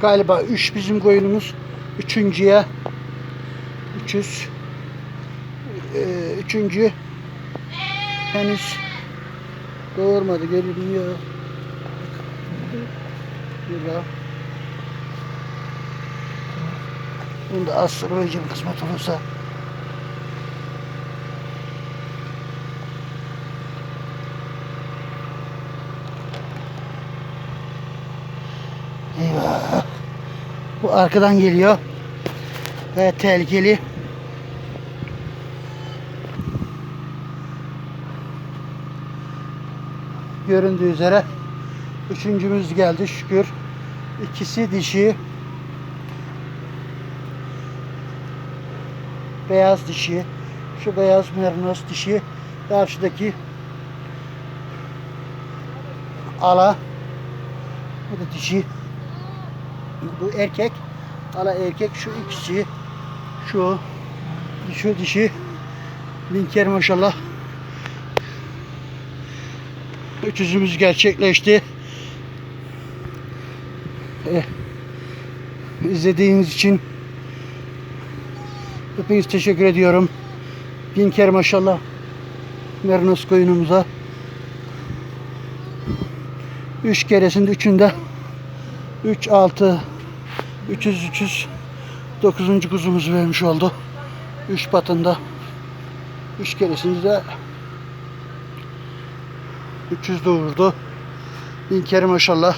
Galiba 3 bizim koyunumuz. Üçüncüye 300 e, üçüncü henüz doğurmadı görünmüyor. Burada. Bunu da astrolojim kısmet olursa Bu arkadan geliyor. Ve tehlikeli. Göründüğü üzere üçüncümüz geldi şükür. İkisi dişi. Beyaz dişi. Şu beyaz merinos dişi. Karşıdaki ala. Bu da dişi. Bu erkek. Ala erkek şu ikisi. Şu şu dişi. Binker maşallah. Üçüzümüz gerçekleşti. Eh, izlediğiniz için hepiniz teşekkür ediyorum. Binker maşallah. Merinos koyunumuza. Üç keresinde üçünde 3 6 300 300 9. kuzumuzu vermiş oldu. 3 batında 3 keresinde 300 doğurdu. Bin kere maşallah.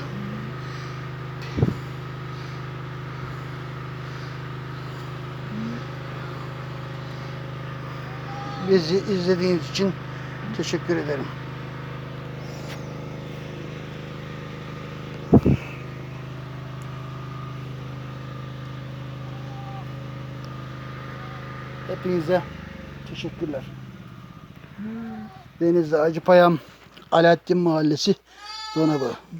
Bizi izlediğiniz için teşekkür ederim. Hepinize teşekkürler. Denizli Acıpayam Alaaddin Mahallesi Donabı.